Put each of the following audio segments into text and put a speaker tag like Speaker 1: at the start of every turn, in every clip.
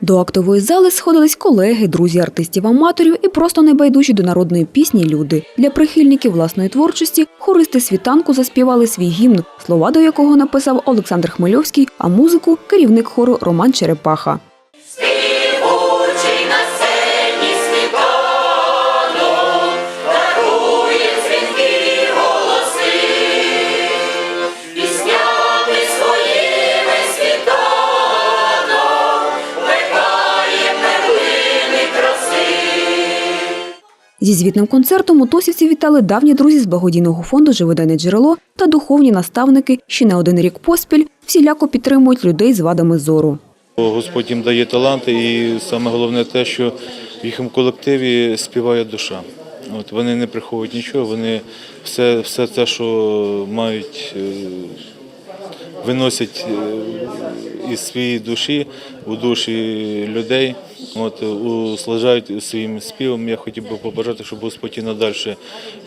Speaker 1: До актової зали сходились колеги, друзі артистів-аматорів і просто небайдужі до народної пісні люди. Для прихильників власної творчості хористи світанку заспівали свій гімн, слова до якого написав Олександр Хмельовський, а музику керівник хору Роман Черепаха. Зі звітним концертом у Тосівці вітали давні друзі з благодійного фонду Живоденне джерело та духовні наставники, що не один рік поспіль всіляко підтримують людей з вадами зору.
Speaker 2: Господь їм дає таланти, і саме головне те, що в їхньому колективі співає душа. От вони не приховують нічого, вони все, все те, що мають, е, виносять е, із своєї душі у душі людей. От услажають своїм співом. Я хотів би побажати, щоб Господь і надальше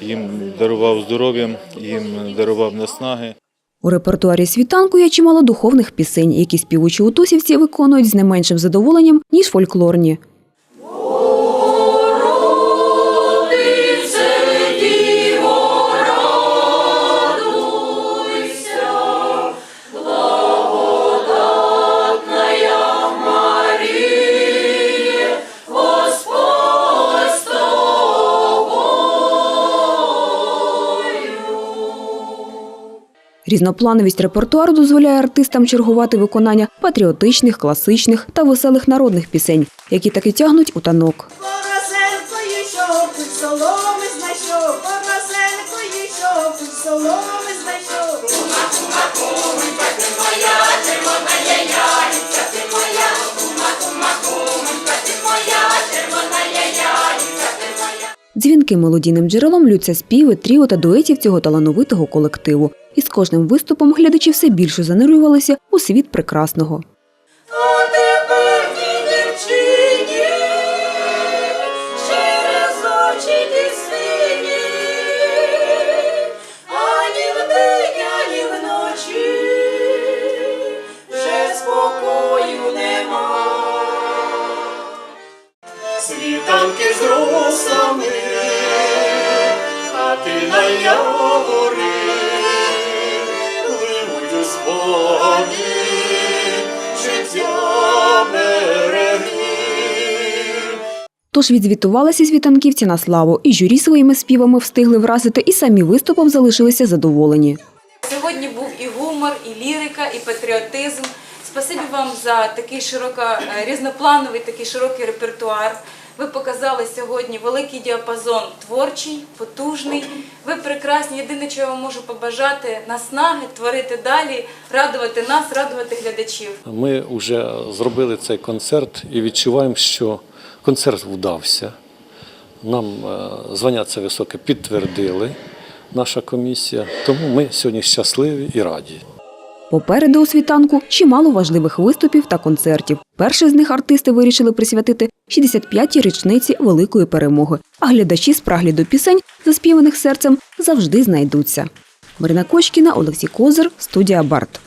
Speaker 2: їм дарував здоров'я, їм дарував наснаги.
Speaker 1: У репертуарі світанку є чимало духовних пісень, які співучі утусівці виконують з не меншим задоволенням, ніж фольклорні. Різноплановість репертуару дозволяє артистам чергувати виконання патріотичних, класичних та веселих народних пісень, які таки тягнуть у танок.
Speaker 3: Соломи знайшов, соломи.
Speaker 1: Дзвінки мелодійним джерелом лються співи, тріо та дуетів цього талановитого колективу. І з кожним виступом глядачі все більше занурювалися у світ прекрасного.
Speaker 4: Світанки з росами, хати на яворі, пливуть у спогади, життя береги.
Speaker 1: Тож відзвітувалися світанківці на славу, і журі своїми співами встигли вразити, і самі виступом залишилися задоволені.
Speaker 5: Сьогодні був і гумор, і лірика, і патріотизм. Спасибі вам за такий широко, е, різноплановий, такий широкий репертуар. Ви показали сьогодні великий діапазон творчий, потужний. Ви прекрасні. Єдине, що я вам можу побажати наснаги, творити далі, радувати нас, радувати глядачів.
Speaker 6: Ми вже зробили цей концерт і відчуваємо, що концерт вдався. Нам е, звання це високе підтвердили, наша комісія. Тому ми сьогодні щасливі і раді.
Speaker 1: Попереду у світанку чимало важливих виступів та концертів. Перший з них артисти вирішили присвятити 65-й річниці великої перемоги. А глядачі з прагляду пісень, заспіваних серцем, завжди знайдуться. Марина Кочкіна, Олексій Козир, студія Барт.